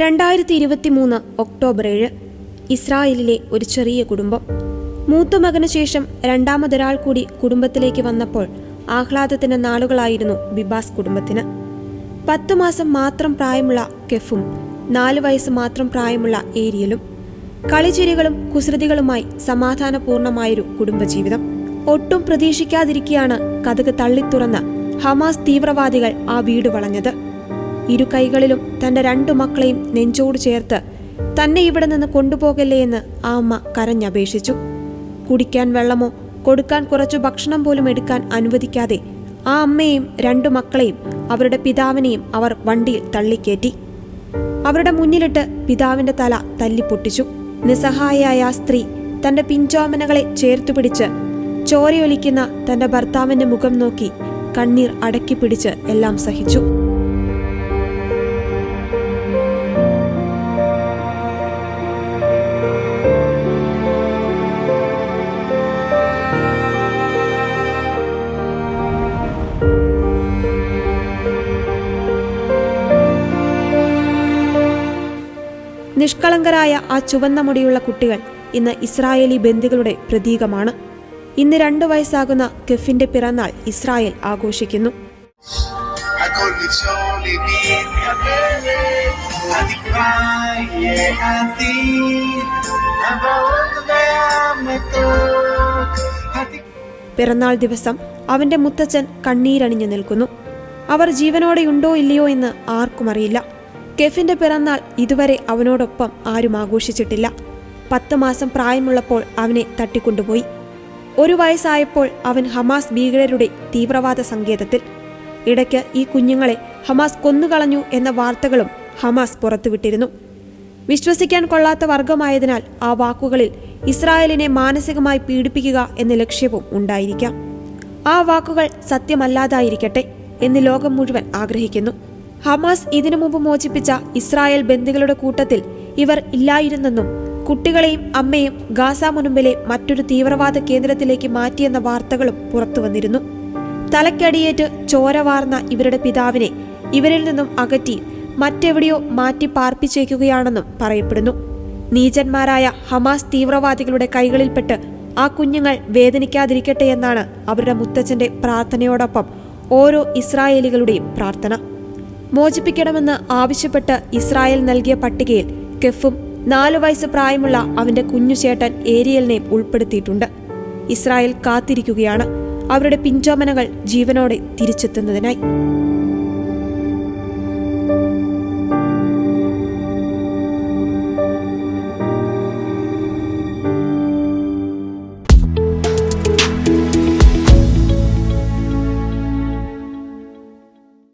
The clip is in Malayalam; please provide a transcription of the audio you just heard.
രണ്ടായിരത്തി ഇരുപത്തി മൂന്ന് ഒക്ടോബർ ഏഴ് ഇസ്രായേലിലെ ഒരു ചെറിയ കുടുംബം. മൂത്ത മകന് ശേഷം രണ്ടാമതൊരാൾ കൂടി കുടുംബത്തിലേക്ക് വന്നപ്പോൾ ആഹ്ലാദത്തിന് നാളുകളായിരുന്നു ബിബാസ് കുടുംബത്തിന്. പത്തു മാസം മാത്രം പ്രായമുള്ള കെഫും നാല് വയസ്സ് മാത്രം പ്രായമുള്ള ഏരിയലും കളിചിരികളും കുസൃതികളുമായി സമാധാനപൂർണമായൊരു കുടുംബജീവിതം. ഒട്ടും പ്രതീക്ഷിക്കാതിരിക്കെയാണ് കഥക് തള്ളിത്തുറന്ന് ഹമാസ് തീവ്രവാദികൾ ആ വീട് വളഞ്ഞത്. ഇരു കൈകളിലും തന്റെ രണ്ടു മക്കളെയും നെഞ്ചോട് ചേർത്ത് തന്നെ ഇവിടെ നിന്ന് കൊണ്ടുപോകല്ലേ എന്ന് ആ അമ്മ കരഞ്ഞപേക്ഷിച്ചു. കുടിക്കാൻ വെള്ളമോ കൊടുക്കാൻ കുറച്ചു ഭക്ഷണം പോലും എടുക്കാൻ അനുവദിക്കാതെ ആ അമ്മയെയും രണ്ടു മക്കളെയും അവരുടെ പിതാവിനെയും അവർ വണ്ടിയിൽ തള്ളിക്കയറ്റി അവരുടെ മുന്നിലിട്ട് പിതാവിന്റെ തല തല്ലിപ്പൊട്ടിച്ചു. നിസ്സഹായയായ ആ സ്ത്രീ തന്റെ പിഞ്ചോമനകളെ ചേർത്തു പിടിച്ച് ചോരയൊലിക്കുന്ന തന്റെ ഭർത്താവിന്റെ മുഖം നോക്കി കണ്ണീർ അടക്കി പിടിച്ച് എല്ലാം സഹിച്ചു. നിഷ്കളങ്കരായ ആ ചുവന്ന മുടിയുള്ള കുട്ടികൾ ഇന്ന് ഇസ്രായേലി ബന്ദികളുടെ പ്രതീകമാണ്. ഇന്ന് രണ്ടു വയസ്സാകുന്ന കെഫിന്റെ പിറന്നാൾ ഇസ്രായേൽ ആഘോഷിക്കുന്നു. പിറന്നാൾ ദിവസം അവന്റെ മുത്തച്ഛൻ കണ്ണീരണിഞ്ഞു നിൽക്കുന്നു. അവർ ജീവനോടെയുണ്ടോ ഇല്ലയോ എന്ന് ആർക്കും അറിയില്ല കെഫിന്റെ പിറന്നാൾ ഇതുവരെ അവനോടൊപ്പം ആരും ആഘോഷിച്ചിട്ടില്ല. പത്ത് മാസം പ്രായമുള്ളപ്പോൾ അവനെ തട്ടിക്കൊണ്ടുപോയി. ഒരു വയസ്സായപ്പോൾ അവൻ ഹമാസ് ഭീകരരുടെ തീവ്രവാദ സങ്കേതത്തിൽ. ഇടയ്ക്ക് ഈ കുഞ്ഞുങ്ങളെ ഹമാസ് കൊന്നുകളഞ്ഞു എന്ന വാർത്തകളും ഹമാസ് പുറത്തുവിട്ടിരുന്നു. വിശ്വസിക്കാൻ കൊള്ളാത്ത വർഗമായതിനാൽ ആ വാക്കുകളിൽ ഇസ്രായേലിനെ മാനസികമായി പീഡിപ്പിക്കുക എന്ന ലക്ഷ്യവും ഉണ്ടായിരിക്കാം. ആ വാക്കുകൾ സത്യമല്ലാതായിരിക്കട്ടെ എന്ന് ലോകം മുഴുവൻ ആഗ്രഹിക്കുന്നു. ഹമാസ് ഇതിനു മുമ്പ് മോചിപ്പിച്ച ഇസ്രായേൽ ബന്ദികളുടെ കൂട്ടത്തിൽ ഇവർ ഇല്ലായിരുന്നെന്നും കുട്ടികളെയും അമ്മയും ഗാസ മുനുമ്പിലെ മറ്റൊരു തീവ്രവാദ കേന്ദ്രത്തിലേക്ക് മാറ്റിയെന്ന വാർത്തകളും പുറത്തുവന്നിരുന്നു തലക്കടിയേറ്റ് ചോര വാർന്ന ഇവരുടെ പിതാവിനെ ഇവരിൽ നിന്നും അകറ്റി മറ്റെവിടെയോ മാറ്റി പാർപ്പിച്ചേക്കുകയാണെന്നും പറയപ്പെടുന്നു. നീചന്മാരായ ഹമാസ് തീവ്രവാദികളുടെ കൈകളിൽപ്പെട്ട് ആ കുഞ്ഞുങ്ങൾ വേദനിക്കാതിരിക്കട്ടെ എന്നാണ് അവരുടെ മുത്തച്ഛന്റെ പ്രാർത്ഥനയോടൊപ്പം ഓരോ ഇസ്രായേലികളുടെയും പ്രാർത്ഥന. മോചിപ്പിക്കണമെന്ന് ആവശ്യപ്പെട്ട് ഇസ്രായേൽ നൽകിയ പട്ടികയിൽ കെഫും നാലു വയസ്സ് പ്രായമുള്ള അവന്റെ കുഞ്ഞു ചേട്ടൻ ഏരിയലിനെയും ഉൾപ്പെടുത്തിയിട്ടുണ്ട്. ഇസ്രായേൽ കാത്തിരിക്കുകയാണ്. അവരുടെ പിഞ്ചോമനകൾ ജീവനോടെ തിരിച്ചെത്തുന്നതിനായി.